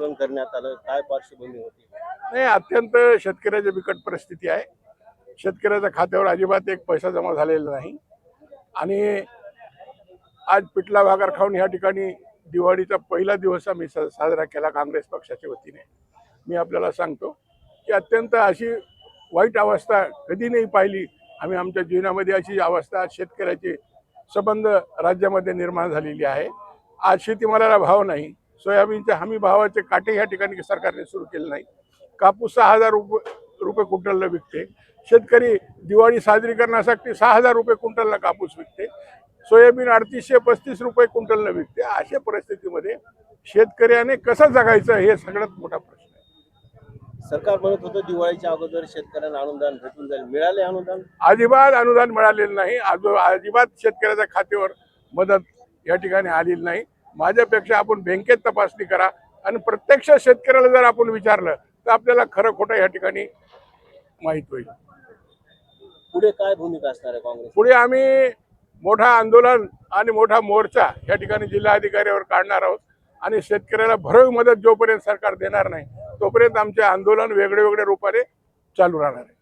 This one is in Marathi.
आंदोलन करण्यात आलं काय पार्श्वभूमी होती? नाही अत्यंत शेतकऱ्याची बिकट परिस्थिती आहे. शेतकऱ्याच्या खात्यावर अजिबात एक पैसा जमा झालेला नाही. आणि आज पिठला भागार खाऊन या ठिकाणी दिवाळीचा पहिला दिवस आम्ही साजरा केला काँग्रेस पक्षाच्या वतीने. मी आपल्याला सांगतो की अत्यंत अशी वाईट अवस्था कधी नाही पाहिली. आम्ही आमच्या जीवनामध्ये अशी अवस्था शेतकऱ्याची संबंध राज्यामध्ये निर्माण झालेली आहे. आज शेतीमालाला भाव नाही. सोयाबीनच्या हमी भावाचे काटे या ठिकाणी सरकारने सुरू केले नाही. कापूस सहा हजार रुपये रुपये क्विंटलला विकते. शेतकरी दिवाळी साजरी करण्यासाठी सहा हजार रुपये क्विंटलला कापूस विकते. सोयाबीन अडतीसशे पस्तीस रुपये क्विंटलला विकते. अशा परिस्थितीमध्ये शेतकऱ्याने कसं जगायचं हे सगळ्यात मोठा प्रश्न आहे. सरकार म्हणत होतं दिवाळीच्या अगोदर शेतकऱ्यांना अनुदान भेटून जाईल. मिळाले अनुदान? अजिबात अनुदान मिळालेलं नाही. अजिबात शेतकऱ्याच्या खात्यावर मदत या ठिकाणी आलेली नाही. माझ्यापेक्षा आपण बँकेत तपासणी करा आणि प्रत्यक्ष शेतकऱ्याला जर आपण विचारलं तर आपल्याला खरं खोटं या ठिकाणी माहीत होईल. पुढे काय भूमिका असणार आहे काँग्रेस पुढे आम्ही मोठा आंदोलन आणि मोठा मोर्चा या ठिकाणी जिल्हाधिकाऱ्यावर काढणार आहोत आणि शेतकऱ्याला भरीव मदत जोपर्यंत सरकार देणार नाही तोपर्यंत आमचे आंदोलन वेगळे वेगळ्या रूपाने चालू राहणार आहे.